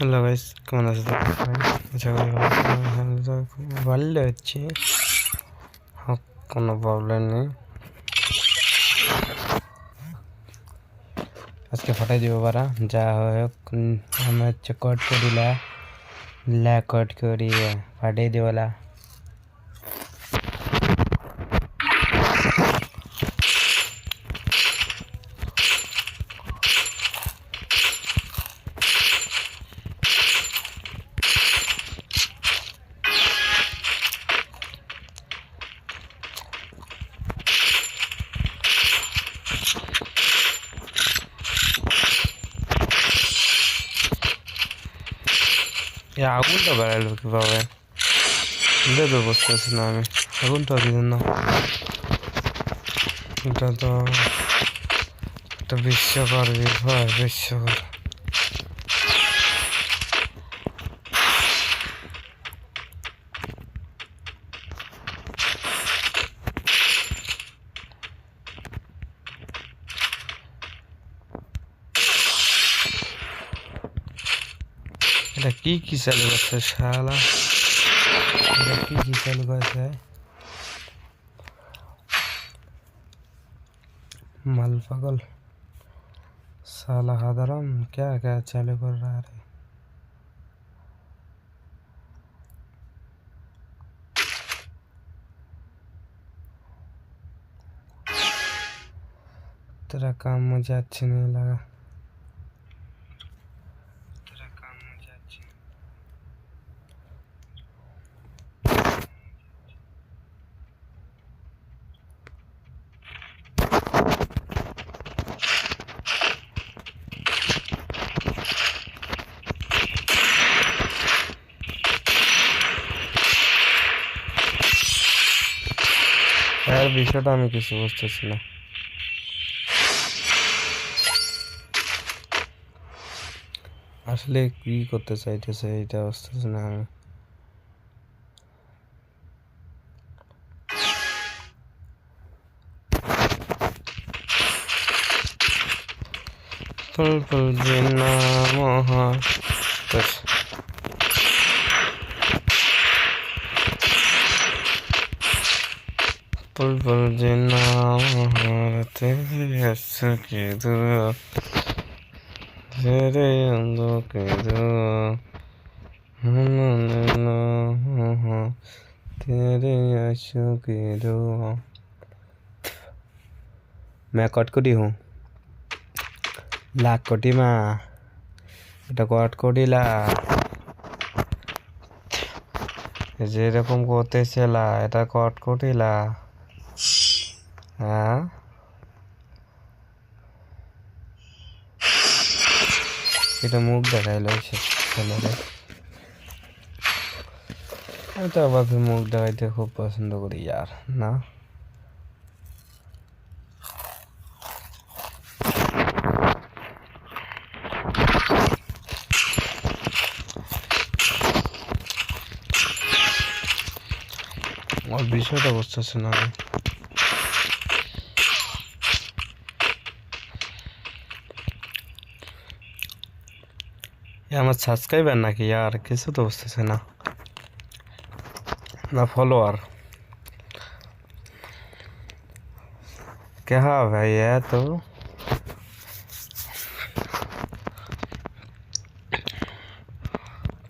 Hello guys কেমন আছো আশা করি ভালো আছো। আমি আলহামদুলিল্লাহ খুব ভালো হচ্ছে হোক কোনো প্রবলেম নেই আজকে ফাটাই দিব পারা যা হোক উম, আমি হচ্ছে কট করিলা লা কট করি ফাটাই দিবলা এ আগুনটা বাড়ালো কীভাবে এটা তো বুঝতেছি না আমি আগুনটা দিলেন না এটা তো একটা বিশ্বকর বিভয় বিশ্বকর এটা কি কি চালু করছে শালা এটা কি কি চালু করছে माल पागल साला हदरम क्या क्या चालू कर रहा है तेरा काम मुझे अच्छे नहीं लगा তার বিষয়টা আমি কিছু বুঝতেছি না। আসলে কি করতে চাইতেছে এটা বুঝতেছি না আমি। ফুল ফুল জিন্না মহা قل بل جنا تیرے کی دعا تیرے اندوں کی دعا ہم تیرے عشق کی دعا میں کٹکٹی ہوں لاکھ کوٹی ماں এটা কটকটি লাখ যেরকম করতেছে লা এটা কটকটি হ্যাঁ? এটা মুখ দেখাইলো সে আমি তো আবার মুখ দেখাইতে খুব পছন্দ করি ইয়ার না? আমার বিষয়টা বুঝতেছে না আমি। আমার সাবস্ক্রাইবার নাকি আর কিছু তো বুঝতেছে না না ফলোয়ার क्या भाई है तो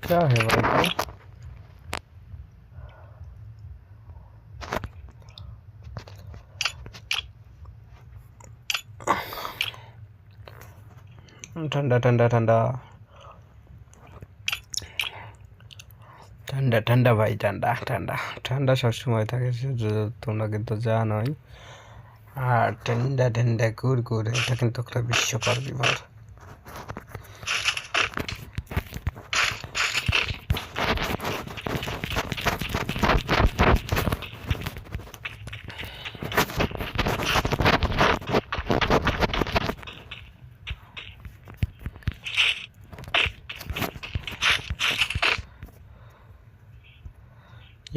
क्या है भाई तो ঠান্ডা ঠান্ডা ঠান্ডা ঠান্ডা ঠান্ডা ভাই, ঠান্ডা ঠান্ডা। ঠান্ডা সবসময় থাকে তোমরা কিন্তু জানোই। আর ঠান্ডা ঠান্ডা কুরকুর এটা কিন্তু একটা বিশ্বকর বিপদ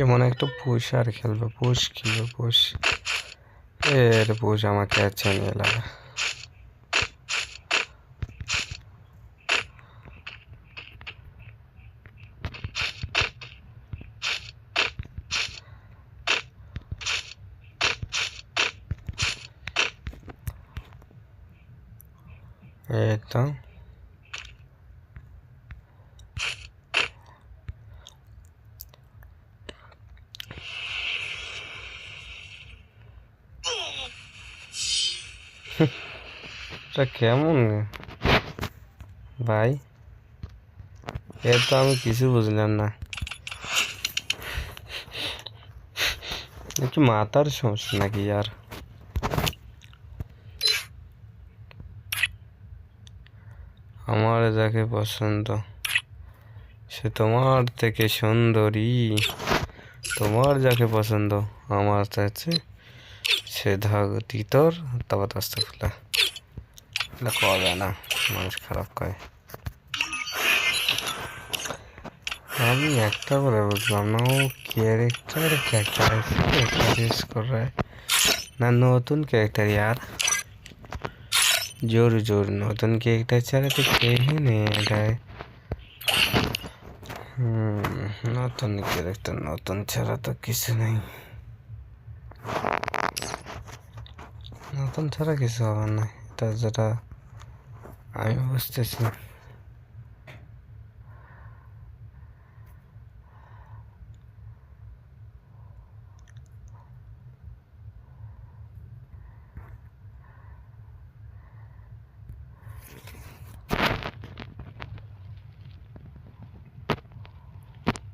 এমন একটা পুষ আর খেলবে। পুষ কি পুষ। এর পুষ আমাকে আর চেনে লাগা Это এটা কেমন? ভাই এর তো আমি কিছু বুঝলাম না। একটু মাথার সমস্যা নাকি আর? আমার যাকে পছন্দ, সে তোমার থেকে সুন্দরী। তোমার যাকে পছন্দ, আমার কাছে সে ধাগ তিতর তারপর আস্তে খুলে এটা করা যায় না, মানুষ খারাপ করে। আমি একটা করে বুঝলাম না, ও ক্যারেক্টার ক্যারেক্টার ইউজ করে। না, নতুন ক্যারেক্টার यार জোর জোর, নতুন ক্যারেক্টার ছাড়া তো কেহি নেই এটায় নতুন ক্যারেক্টার নতুন ছাড়া তো কিছু নেই। নতুন ছাড়া কিছু হবে না। এটা যেটা আমি বুঝতেছি।